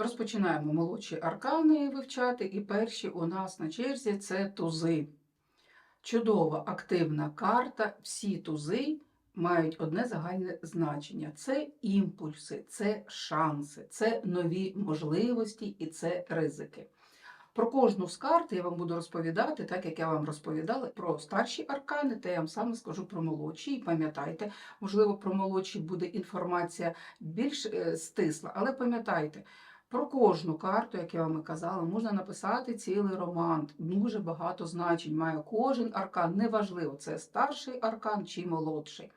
Розпочинаємо молодші аркани вивчати, і перші у нас на черзі це тузи. Чудова активна карта. Всі тузи мають одне загальне значення: це імпульси, це шанси, це нові можливості і це ризики. Про кожну з карт я вам буду розповідати, так як я вам розповідала про старші аркани, та я вам саме скажу про молодші. І пам'ятайте, можливо, про молодші буде інформація більш е, стисла, але пам'ятайте, про кожну карту, як я вам і казала, можна написати цілий роман. Дуже багато значень має кожен аркан. Неважливо, це старший аркан чи молодший.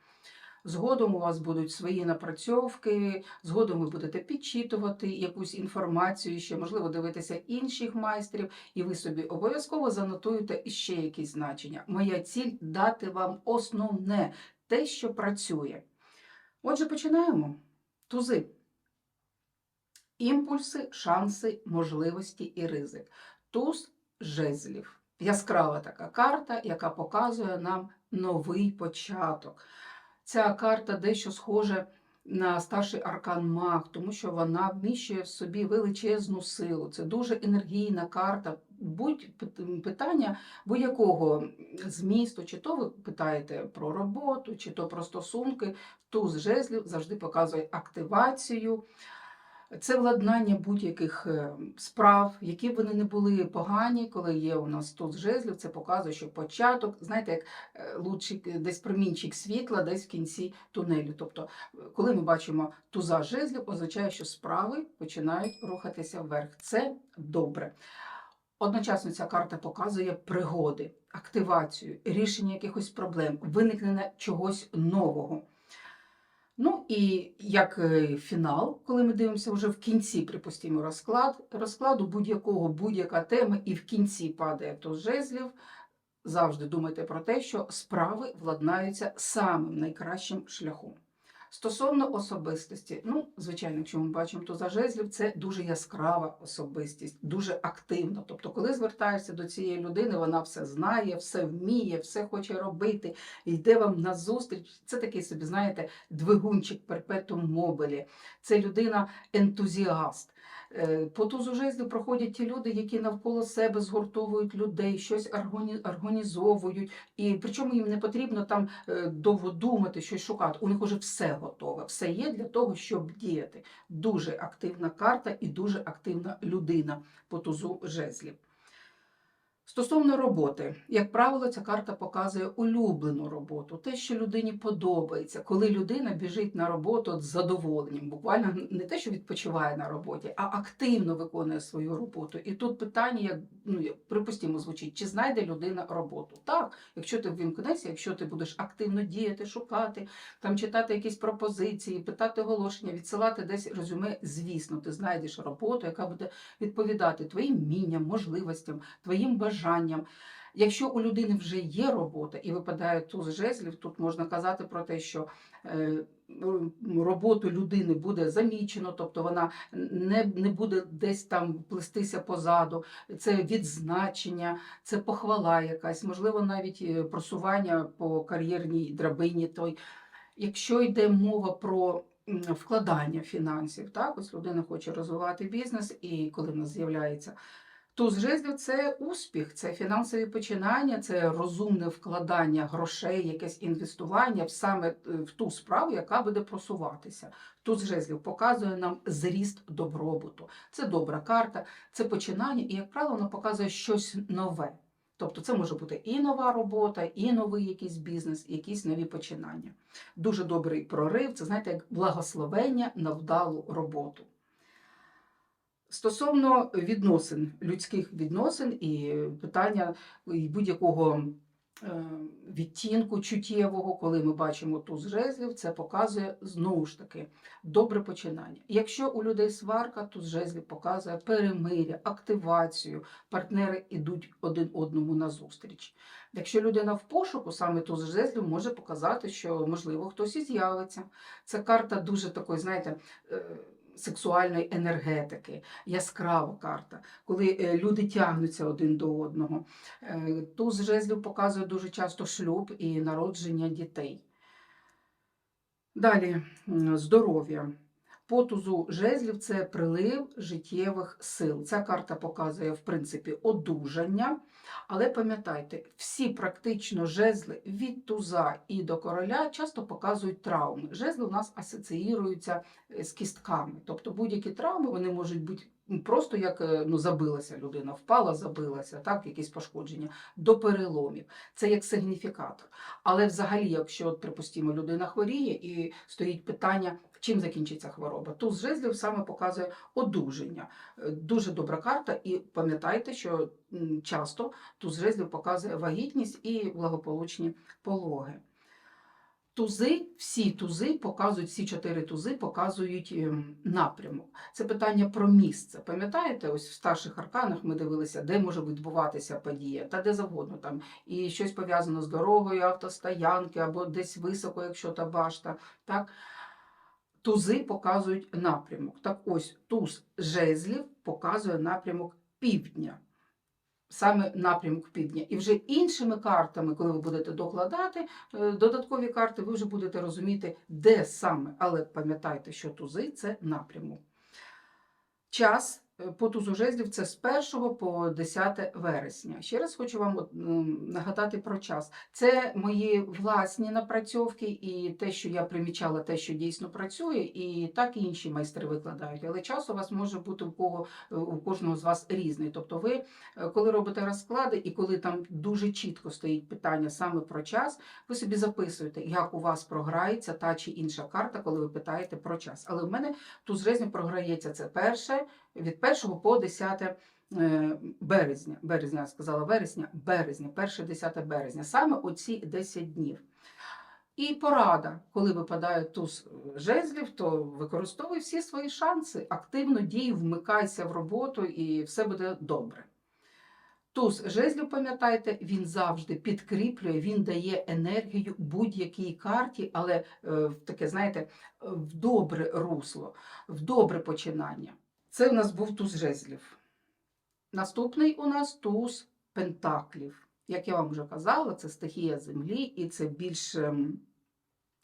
Згодом у вас будуть свої напрацьовки, згодом ви будете підчитувати якусь інформацію, ще можливо дивитися інших майстрів, і ви собі обов'язково занотуєте іще якісь значення. Моя ціль дати вам основне те, що працює. Отже, починаємо. Тузи. Імпульси, шанси, можливості і ризик. Туз жезлів. Яскрава така карта, яка показує нам новий початок. Ця карта дещо схожа на старший аркан Маг, тому що вона вміщує в собі величезну силу. Це дуже енергійна карта. Будь питання будь-якого змісту, чи то ви питаєте про роботу, чи то про стосунки, туз жезлів завжди показує активацію. Це владнання будь-яких е, справ, які б вони не були погані, коли є у нас тут жезлів, це показує, що початок, знаєте, як е, лучик, десь промінчик світла, десь в кінці тунелю. Тобто, е, коли ми бачимо туза жезлів, означає, що справи починають рухатися вверх. Це добре. Одночасно ця карта показує пригоди, активацію, рішення якихось проблем, виникнення чогось нового. Ну і як е, фінал, коли ми дивимося вже в кінці, припустимо, розклад, розкладу будь-якого, будь-яка тема, і в кінці падає то жезлів, завжди думайте про те, що справи владнаються самим найкращим шляхом. Стосовно особистості, ну, звичайно, якщо ми бачимо, то за жезлів це дуже яскрава особистість, дуже активна. Тобто, коли звертаєшся до цієї людини, вона все знає, все вміє, все хоче робити, йде вам на зустріч. Це такий собі, знаєте, двигунчик перпетум мобилі. Це людина ентузіаст. Е, По тузу жезлів проходять ті люди, які навколо себе згуртовують людей, щось органі- організовують, і причому їм не потрібно там е, довго думати, щось шукати. У них уже все готове, все є для того, щоб діяти. Дуже активна карта і дуже активна людина по тузу жезлів. Стосовно роботи, як правило, ця карта показує улюблену роботу, те, що людині подобається, коли людина біжить на роботу з задоволенням, буквально не те, що відпочиває на роботі, а активно виконує свою роботу. І тут питання, як ну припустимо, звучить, чи знайде людина роботу? Так, якщо ти вимкнешся, якщо ти будеш активно діяти, шукати, там читати якісь пропозиції, питати оголошення, відсилати десь резюме, звісно, ти знайдеш роботу, яка буде відповідати твоїм вмінням, можливостям, твоїм бажанням. Якщо у людини вже є робота і випадає туз жезлів, тут можна казати про те, що е, роботу людини буде замічено, тобто вона не, не буде десь там плестися позаду. Це відзначення, це похвала якась, можливо, навіть е, просування по кар'єрній драбині. Той. Якщо йде мова про вкладання фінансів, так, ось людина хоче розвивати бізнес, і коли в нас з'являється Туз жезлів це успіх, це фінансові починання, це розумне вкладання грошей, якесь інвестування в саме е, в ту справу, яка буде просуватися. Туз жезлів показує нам зріст добробуту. Це добра карта, це починання, і, як правило, вона показує щось нове. Тобто це може бути і нова робота, і новий якийсь бізнес, і якісь нові починання. Дуже добрий прорив, це знаєте, як благословення на вдалу роботу. Стосовно відносин, людських відносин і питання будь-якого е, відтінку чуттєвого, коли ми бачимо туз жезлів, це показує знову ж таки добре починання. Якщо у людей сварка, туз жезлів показує перемиря, активацію, партнери йдуть один одному назустріч. Якщо людина в пошуку, саме туз жезлів може показати, що можливо хтось і з'явиться. Це карта дуже такої, знаєте. Сексуальної енергетики, яскрава карта, коли е, люди тягнуться один до одного. Е, Туз жезлів показує дуже часто шлюб і народження дітей. Далі здоров'я. По тузу жезлів це прилив життєвих сил. Ця карта показує, в принципі, одужання. Але пам'ятайте, всі практично жезли від туза і до короля часто показують травми. Жезли у нас асоціюються е, з кістками. Тобто будь-які травми вони можуть бути просто як е, ну, забилася людина, впала, забилася, так, якісь пошкодження, до переломів. Це як сигніфікатор. Але взагалі, якщо, припустимо, людина хворіє і стоїть питання, чим закінчиться хвороба, туз жезлів саме показує одужання. Е, Дуже добра карта, і пам'ятайте, що часто туз жезлів показує вагітність і благополучні пологи. Тузи, всі тузи показують, всі чотири тузи показують ем, напрямок. Це питання про місце. Пам'ятаєте, ось в старших арканах ми дивилися, де може відбуватися подія, та де завгодно там. І щось пов'язано з дорогою, автостоянки, або десь високо, якщо та башта. Так? Тузи показують напрямок. Так ось туз жезлів показує напрямок півдня. Саме напрямок півдня. І вже іншими картами, коли ви будете докладати е, додаткові карти, ви вже будете розуміти, де саме. Але пам'ятайте, що тузи це напрямок. Час по тузу жезлів це з 1 по 10 вересня. Ще раз хочу вам нагадати про час. Це мої власні напрацьовки і те, що я примічала, те, що дійсно працює, і так і інші майстри викладають. Але час у вас може бути у кого е, у кожного з вас різний. Тобто, ви, е, коли робите розклади, і коли там дуже чітко стоїть питання саме про час, ви собі записуєте, як у вас програється та чи інша карта, коли ви питаєте про час. Але в мене туз жезлів програється це перше від 1 по 10 е, березня. Березня, я сказала вересня, березня, 1-10 березня. Саме оці 10 днів. І порада, коли випадає туз жезлів, то використовуй всі свої шанси, активно дій, вмикайся в роботу і все буде добре. Туз жезлів, пам'ятайте, він завжди підкріплює, він дає енергію будь-якій карті, але е, в таке, знаєте, в добре русло, в добре починання. Це у нас був туз жезлів. Наступний у нас туз пентаклів. Як я вам вже казала, це стихія землі, і це більш ем,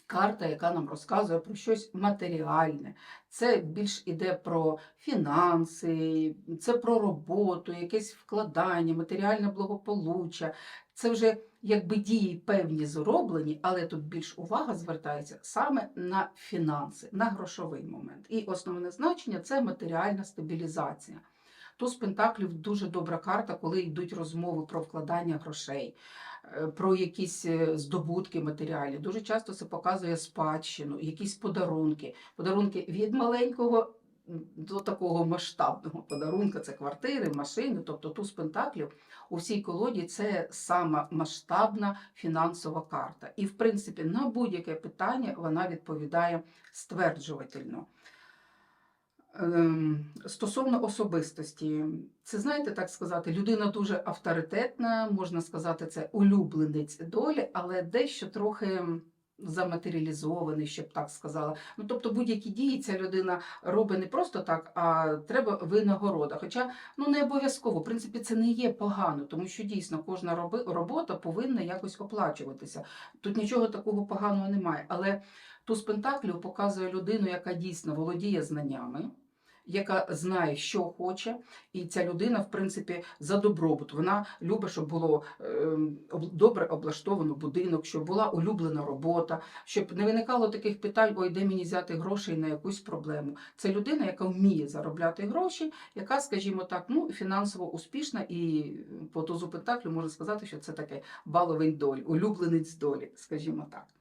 карта, яка нам розказує про щось матеріальне. Це більш іде про фінанси, це про роботу, якесь вкладання, матеріальне благополуччя. Це вже якби дії певні зроблені, але тут більш увага звертається саме на фінанси, на грошовий момент. І основне значення це матеріальна стабілізація. Туз Пентаклів дуже добра карта, коли йдуть розмови про вкладання грошей, е, про якісь е, здобутки матеріальні. Дуже часто це показує спадщину, якісь подарунки. Подарунки від маленького до такого масштабного подарунка це квартири, машини, тобто туз Пентаклів у всій колоді це сама масштабна фінансова карта. І, в принципі, на будь-яке питання вона відповідає стверджувательно. Ем, Стосовно особистості, це знаєте, так сказати, людина дуже авторитетна, можна сказати, це улюбленець долі, але дещо трохи заматеріалізований, щоб так сказала. Ну, тобто будь-які дії ця людина робить не просто так, а треба винагорода. Хоча ну не обов'язково, в принципі, це не є погано, тому що дійсно кожна робота повинна якось оплачуватися. Тут нічого такого поганого немає. Але туз Пентаклів показує людину, яка дійсно володіє знаннями. Яка знає, що хоче, і ця людина, в принципі, за добробут. Вона любить, щоб було ем, добре облаштовано будинок, щоб була улюблена робота, щоб не виникало таких питань, ой, де мені взяти грошей на якусь проблему. Це людина, яка вміє заробляти гроші, яка, скажімо так, ну фінансово успішна, і по тузу Пентаклю можна сказати, що це таке баловень долі, улюбленець долі, скажімо так.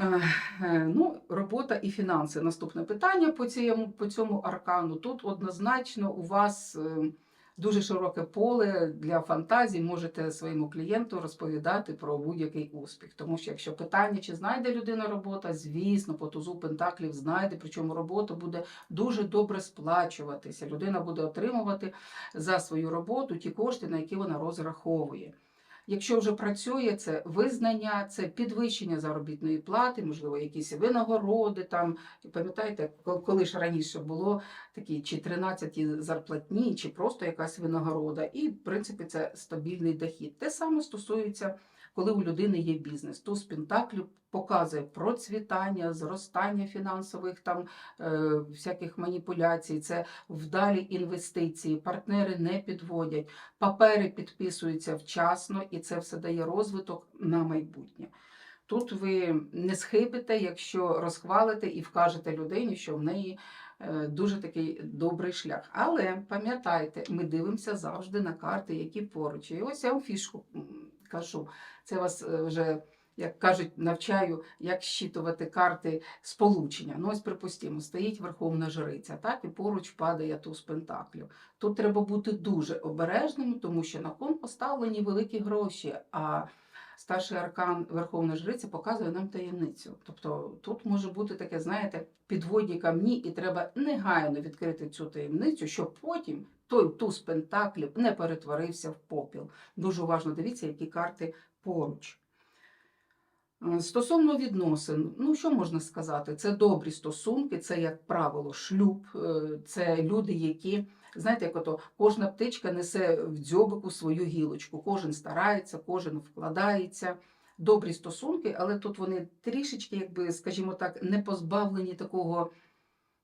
Е, Ну, робота і фінанси. Наступне питання по цьому, по цьому аркану. Тут однозначно у вас е, дуже широке поле для фантазій. Можете своєму клієнту розповідати про будь-який успіх. Тому що якщо питання, чи знайде людина робота, звісно, по тузу Пентаклів знайде, причому робота буде дуже добре сплачуватися. Людина буде отримувати за свою роботу ті кошти, на які вона розраховує. Якщо вже працює, це визнання, це підвищення заробітної плати, можливо, якісь винагороди. Там пам'ятаєте, коли ж раніше було такі чи 13 зарплатні, чи просто якась винагорода. І в принципі це стабільний дохід. Те саме стосується, коли у людини є бізнес. Туз Пентаклів показує процвітання, зростання фінансових там е, всяких маніпуляцій, це вдалі інвестиції, партнери не підводять, папери підписуються вчасно, і це все дає розвиток на майбутнє. Тут ви не схибите, якщо розхвалите і вкажете людині, що в неї е, дуже такий добрий шлях. Але пам'ятайте, ми дивимося завжди на карти, які поруч. І ось я вам фішку м, кажу. Це вас е, вже, як кажуть, навчаю, як щитувати карти сполучення. Ну, ось, припустимо, стоїть Верховна Жриця, так, і поруч падає туз Пентаклів. Тут треба бути дуже обережним, тому що на кон поставлені великі гроші. а Старший аркан Верховна Жриця показує нам таємницю. Тобто тут може бути таке, знаєте, підводні камні, і треба негайно відкрити цю таємницю, щоб потім той туз пентаклів не перетворився в попіл. Дуже уважно дивіться, які карти поруч. Е, Стосовно відносин, ну що можна сказати? Це добрі стосунки, це, як правило, шлюб, е, це люди, які, знаєте, як ото кожна птичка несе в дзьобику свою гілочку, кожен старається, кожен вкладається. Добрі стосунки, але тут вони трішечки, якби, скажімо так, не позбавлені такого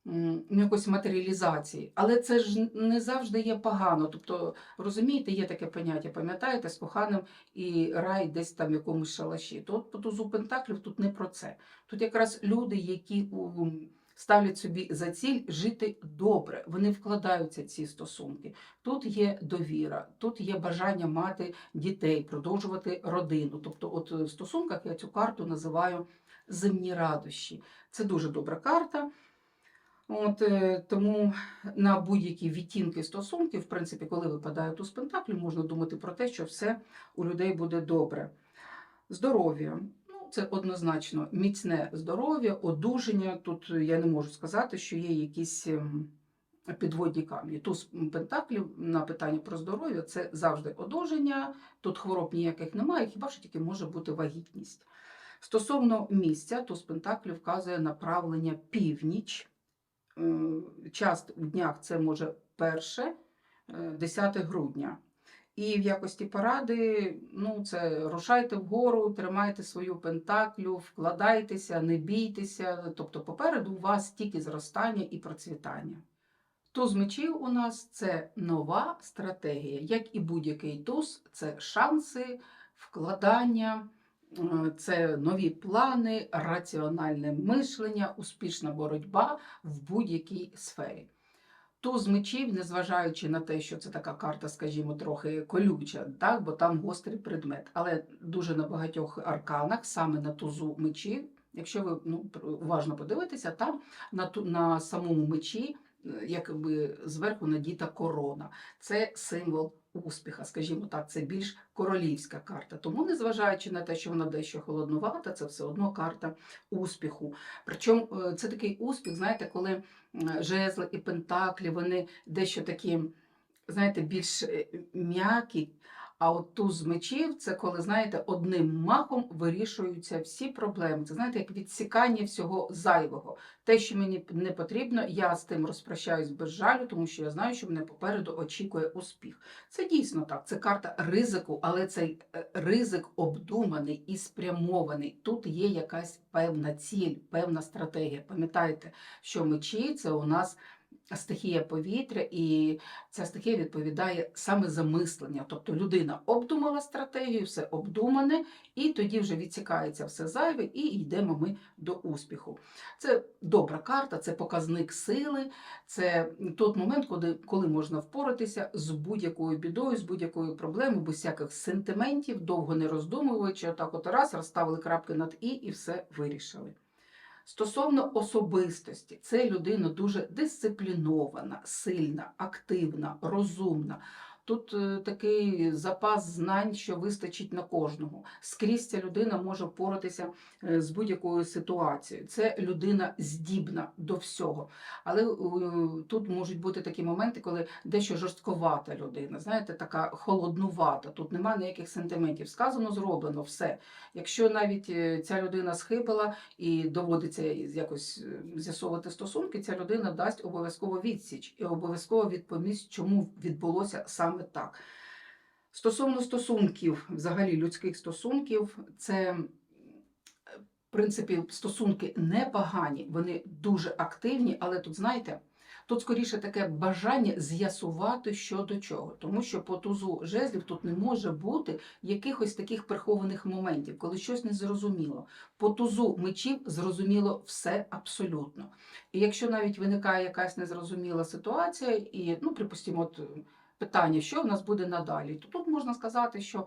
ну, якоїсь матеріалізації. Але це ж не завжди є погано. Тобто, розумієте, є таке поняття, пам'ятаєте, з коханим і рай десь там в якомусь шалаші. Тут по тузу Пентаклів тут не про це. Тут якраз люди, які у, ставлять собі за ціль жити добре, вони вкладаються в ці стосунки. Тут є довіра, тут є бажання мати дітей, продовжувати родину. Тобто, от в стосунках я цю карту називаю земні радощі. Це дуже добра карта. От, е, тому на будь-які відтінки стосунків, в принципі, коли випадає туз пентаклів, можна думати про те, що все у людей буде добре. Здоров'я. Ну, це однозначно міцне здоров'я, одужання. Тут я не можу сказати, що є якісь ем, підводні камні. Туз пентаклів на питання про здоров'я це завжди одужання, тут хвороб ніяких немає, хіба що тільки може бути вагітність. Стосовно місця, туз пентаклів вказує направлення північ. Е, Час в днях це може перше, е, 10 грудня. І в якості поради, ну, це рушайте вгору, тримайте свою пентаклю, вкладайтеся, не бійтеся. Тобто попереду у вас тільки зростання і процвітання. Туз мечів у нас це нова стратегія. Як і будь-який туз, це шанси, вкладання, е, це нові плани, раціональне мишлення, успішна боротьба в будь-якій сфері. Туз мечів, незважаючи на те, що це така карта, скажімо, трохи колюча, так, бо там гострий предмет. Але дуже на багатьох арканах, саме на тузу мечів, якщо ви ну, уважно подивитеся, там на, ту- на самому мечі е, якби зверху надіта корона. Це символ успіха, скажімо так, це більш королівська карта. Тому, незважаючи на те, що вона дещо холоднувата, це все одно карта успіху. Причому е, це такий успіх, знаєте, коли жезли і пентаклі, вони дещо такі, знаєте, більш е, м'які. А от туз мечів це коли, знаєте, одним махом вирішуються всі проблеми. Це знаєте, як відсікання всього зайвого. Те, що мені не потрібно, я з тим розпрощаюсь без жалю, тому що я знаю, що мене попереду очікує успіх. Це дійсно так. Це карта ризику, але цей е, ризик обдуманий і спрямований. Тут є якась певна ціль, певна стратегія. Пам'ятайте, що мечі це у нас стихія повітря, і ця стихія відповідає саме за мислення. Тобто людина обдумала стратегію, все обдумане, і тоді вже відсікається все зайве, і йдемо ми до успіху. Це добра карта, це показник сили, це той момент, коли, коли можна впоратися з будь-якою бідою, з будь-якою проблемою, без всяких сентиментів, довго не роздумуючи, отак от раз розставили крапки над і і все вирішили. Стосовно особистості, це людина дуже дисциплінована, сильна, активна, розумна. Тут е, такий запас знань, що вистачить на кожного. Скрізь ця людина може впоратися е, з будь-якою ситуацією. Це людина здібна до всього. Але е, тут можуть бути такі моменти, коли дещо жорстковата людина, знаєте, така холоднувата. Тут немає ніяких сентиментів. Сказано, зроблено, все. Якщо навіть ця людина схибила і доводиться якось з'ясовувати стосунки, ця людина дасть обов'язково відсіч і обов'язково відповість, чому відбулося саме так. Стосовно стосунків, взагалі людських стосунків, це, в принципі, стосунки непогані, вони дуже активні, але тут, знаєте, тут скоріше таке бажання з'ясувати, що до чого. Тому що по тузу жезлів тут не може бути якихось таких прихованих моментів, коли щось не зрозуміло. По тузу мечів зрозуміло все абсолютно. І якщо навіть виникає якась незрозуміла ситуація, і, ну, припустимо, от, питання, що в нас буде надалі, то тут можна сказати, що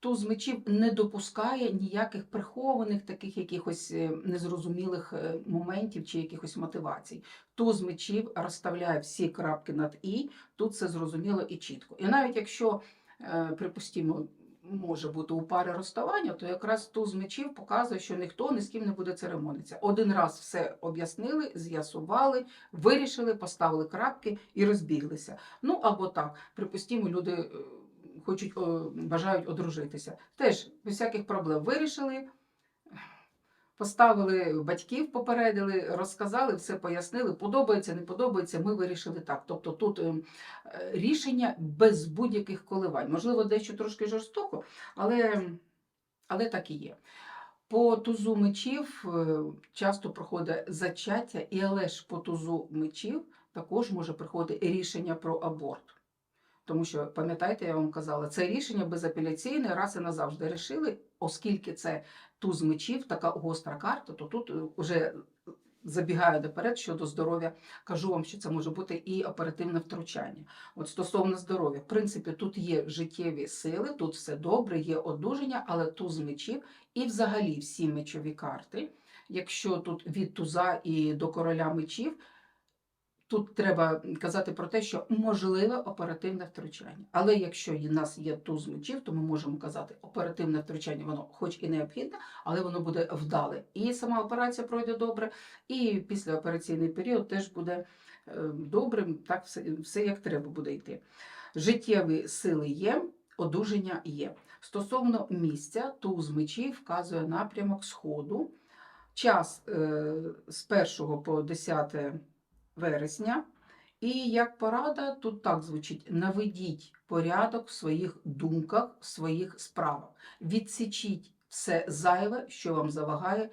туз мечів не допускає ніяких прихованих таких якихось е, незрозумілих е, моментів чи якихось мотивацій. Туз мечів розставляє всі крапки над і, тут все зрозуміло і чітко. І навіть якщо, е, припустимо, може бути у пари розставання, то якраз туз мечів показує, що ніхто ні з ким не буде церемонитися. Один раз все об'яснили, з'ясували, вирішили, поставили крапки і розбіглися. Ну або так, припустимо, люди е, хочуть бажають одружитися. Теж без всяких проблем вирішили. Поставили батьків, попередили, розказали, все пояснили. Подобається, не подобається. Ми вирішили так. Тобто тут е, е, рішення без будь-яких коливань. Можливо, дещо трошки жорстоко, але, але так і є. По тузу мечів е, часто проходить зачаття, і але ж по тузу мечів також може приходити рішення про аборт. Тому що, пам'ятаєте, я вам казала, це рішення безапеляційне, раз і назавжди рішили, оскільки це туз мечів, така гостра карта, то тут вже забігаю наперед щодо здоров'я. Кажу вам, що це може бути і оперативне втручання. От стосовно здоров'я, в принципі, тут є життєві сили, тут все добре, є одужання, але туз мечів і взагалі всі мечові карти, якщо тут від туза і до короля мечів. Тут треба казати про те, що можливе оперативне втручання. Але якщо у нас є туз мечів, то ми можемо казати, оперативне втручання, воно хоч і необхідне, але воно буде вдале. І сама операція пройде добре, і післяопераційний період теж буде е, добрим, так все, все як треба буде йти. Життєві сили є, одужання є. Стосовно місця, туз мечів вказує напрямок сходу. Час е, з 1 по 10 вересня. І як порада, тут так звучить: наведіть порядок в своїх думках, в своїх справах. Відсічіть все зайве, що вам завагає,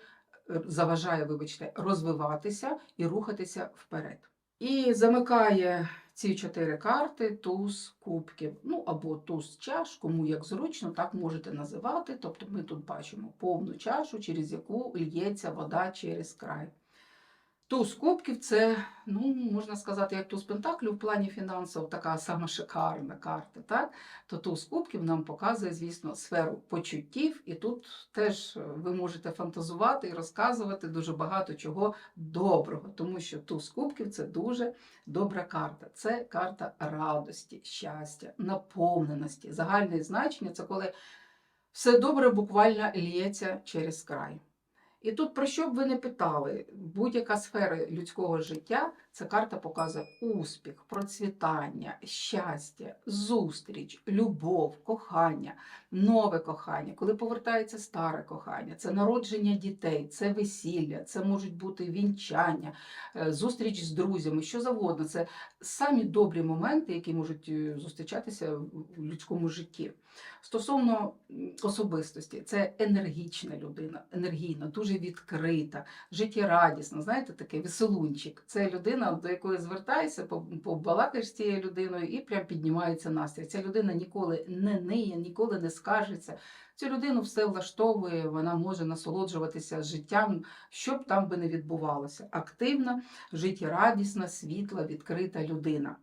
е, заважає, вибачте, розвиватися і рухатися вперед. І замикає ці чотири карти туз кубків, ну або туз чаш, кому як зручно, так можете називати. Тобто ми тут бачимо повну чашу, через яку лється вода через край. Туз кубків це, ну, можна сказати, як туз пентаклів в плані фінансів, така сама шикарна карта. Так? То туз кубків нам показує, звісно, сферу почуттів, і тут теж ви можете фантазувати і розказувати дуже багато чого доброго, тому що туз кубків це дуже добра карта. Це карта радості, щастя, наповненості. Загальне значення це коли все добре буквально лється через край. І тут, про що б ви не питали, будь-яка сфера людського життя, ця карта показує успіх, процвітання, щастя, зустріч, любов, кохання, нове кохання, коли повертається старе кохання, це народження дітей, це весілля, це можуть бути вінчання, е, зустріч з друзями, що завгодно. Це самі добрі моменти, які можуть е, зустрічатися в людському житті. Стосовно особистості, це енергічна людина, енергійна, дуже відкрита, життєрадісна, знаєте, такий веселунчик. Це людина, до якої звертаєшся, побалакаєш з цією людиною і прям піднімається настрій. Ця людина ніколи не ниє, ніколи не скаржиться. Цю людину все влаштовує, вона може насолоджуватися життям, що б там би не відбувалося. Активна, життєрадісна, світла, відкрита людина.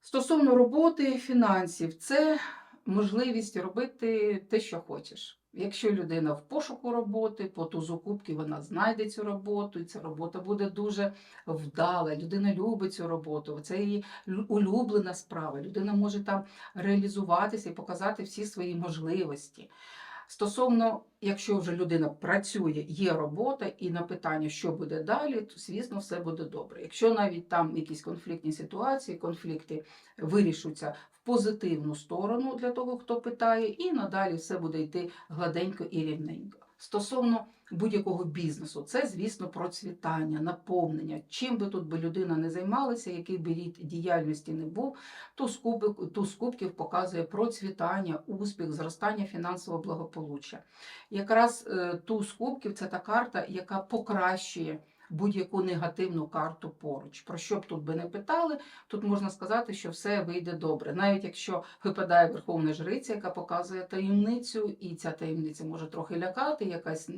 Стосовно роботи, фінансів, це можливість робити те, що хочеш. Якщо людина в пошуку роботи, по тузу кубки вона знайде цю роботу, і ця робота буде дуже вдала. Людина любить цю роботу, це її улюблена справа. Людина може там реалізуватися і показати всі свої можливості. Стосовно, якщо вже людина працює, є робота, і на питання, що буде далі, то звісно, все буде добре. Якщо навіть там якісь конфліктні ситуації, конфлікти вирішуться в позитивну сторону для того, хто питає, і надалі все буде йти гладенько і рівненько. стосовно будь-якого бізнесу. Це, звісно, процвітання, наповнення. Чим би тут би людина не займалася, який би рід діяльності не був, туз кубик, туз кубків показує процвітання, успіх, зростання фінансового благополуччя. Якраз е, туз кубків це та карта, яка покращує будь-яку негативну карту поруч. Про що б тут би не питали, тут можна сказати, що все вийде добре. Навіть якщо випадає Верховна Жриця, яка показує таємницю, і ця таємниця може трохи лякати, якась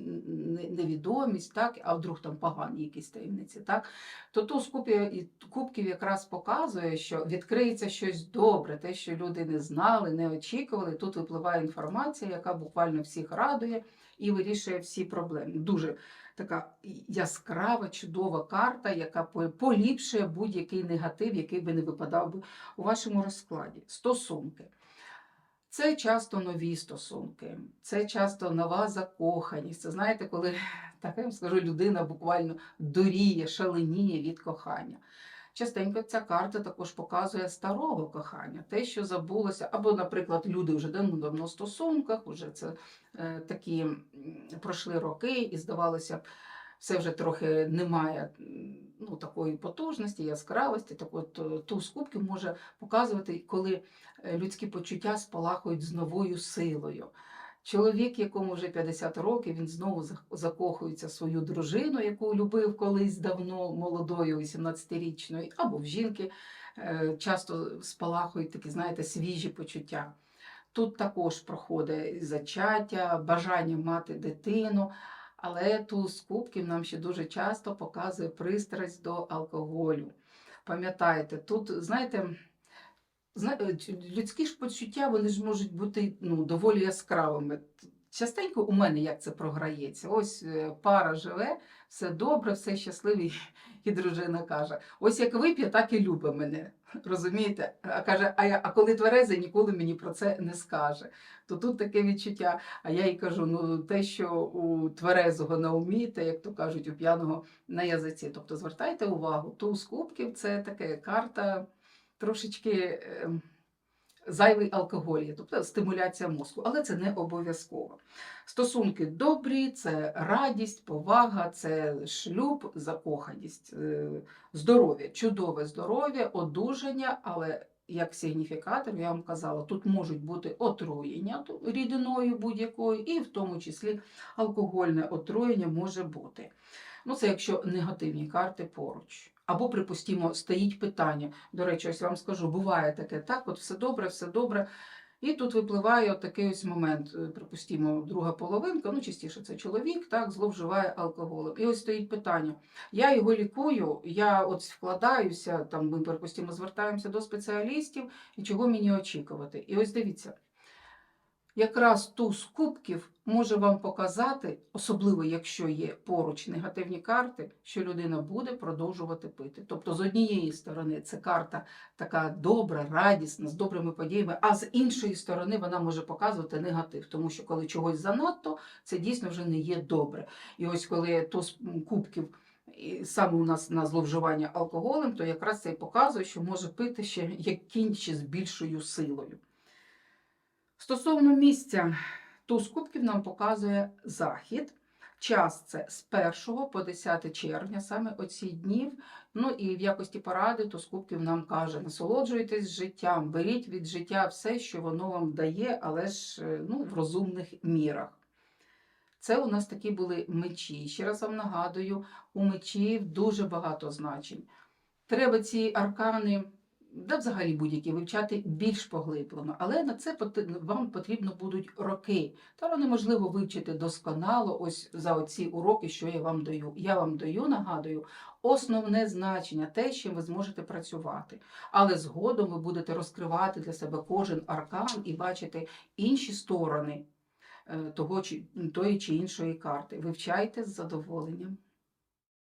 невідомість, так, а вдруг там погані якісь таємниці, так, то туз кубків, кубків якраз показує, що відкриється щось добре, те, що люди не знали, не очікували. Тут випливає інформація, яка буквально всіх радує і вирішує всі проблеми. Дуже така яскрава, чудова карта, яка поліпшує будь-який негатив, який би не випадав би у вашому розкладі. Стосунки. Це часто нові стосунки, це часто нова закоханість. Це знаєте, коли так я вам скажу, людина буквально доріє, шаленіє від кохання. Частенько ця карта також показує старого кохання, те, що забулося, або, наприклад, люди вже давно-давно в стосунках, вже це е, такі пройшли роки, і здавалося б, все вже трохи немає ну, такої потужності, яскравості. Так от е, туз кубків може показувати, коли е, людські почуття спалахують з новою силою. Чоловік, якому вже 50 років, він знову закохується в свою дружину, яку любив колись давно молодою, 18-річною, або в жінки е, часто спалахують такі, знаєте, свіжі почуття. Тут також проходить зачаття, бажання мати дитину, але туз кубків нам ще дуже часто показує пристрасть до алкоголю. Пам'ятаєте, тут, знаєте, людські ж почуття вони ж можуть бути ну, доволі яскравими. Частенько у мене як це програється. Ось е, пара живе, все добре, все щасливі, і дружина каже: ось як вип'є, так і любить мене. Розумієте? А каже, а, я, а коли тверезий, ніколи мені про це не скаже. То тут таке відчуття. А я їй кажу: ну те, що у тверезого на умі, те, як то кажуть, у п'яного на язиці. Тобто звертайте увагу, туз кубків це таке карта трошечки ем, зайвий алкоголь, тобто стимуляція мозку, але це не обов'язково. Стосунки добрі, це радість, повага, це шлюб, закоханість, е, здоров'я, чудове здоров'я, одужання, але як сигніфікатор, я вам казала, тут можуть бути отруєння рідиною будь-якою, і в тому числі алкогольне отруєння може бути. Ну, це якщо негативні карти поруч. Або, припустімо, стоїть питання. До речі, ось вам скажу, буває таке, так, от все добре, все добре. І тут випливає такий ось момент, е, припустімо, друга половинка, ну частіше це чоловік, так, зловживає алкоголем. І ось стоїть питання. Я його лікую, я от вкладаюся, там ми, припустімо, звертаємося до спеціалістів, і чого мені очікувати. І ось дивіться, якраз туз кубків може вам показати, особливо якщо є поруч негативні карти, що людина буде продовжувати пити. Тобто, з однієї сторони, це карта така добра, радісна, з добрими подіями, а з іншої сторони вона може показувати негатив, тому що коли чогось занадто, це дійсно вже не є добре. І ось коли туз кубків. І саме у нас на зловживання алкоголем, то якраз це і показує, що може пити ще як кінь ще з більшою силою. Стосовно місця, туз кубків нам показує захід. Час це з 1 по 10 червня, саме оці днів. Ну і в якості поради туз кубків нам каже: насолоджуйтесь життям, беріть від життя все, що воно вам дає, але ж е, ну, в розумних мірах. Це у нас такі були мечі. Ще раз вам нагадую, у мечів дуже багато значень. Треба ці аркани, да взагалі будь-які, вивчати більш поглиблено, але на це вам потрібно будуть роки. Та неможливо вивчити досконало ось за оці уроки, що я вам даю. Я вам даю, нагадую, основне значення, те, з чим ви зможете працювати. Але згодом ви будете розкривати для себе кожен аркан і бачити інші сторони е, того чи тої чи іншої карти. Вивчайте з задоволенням.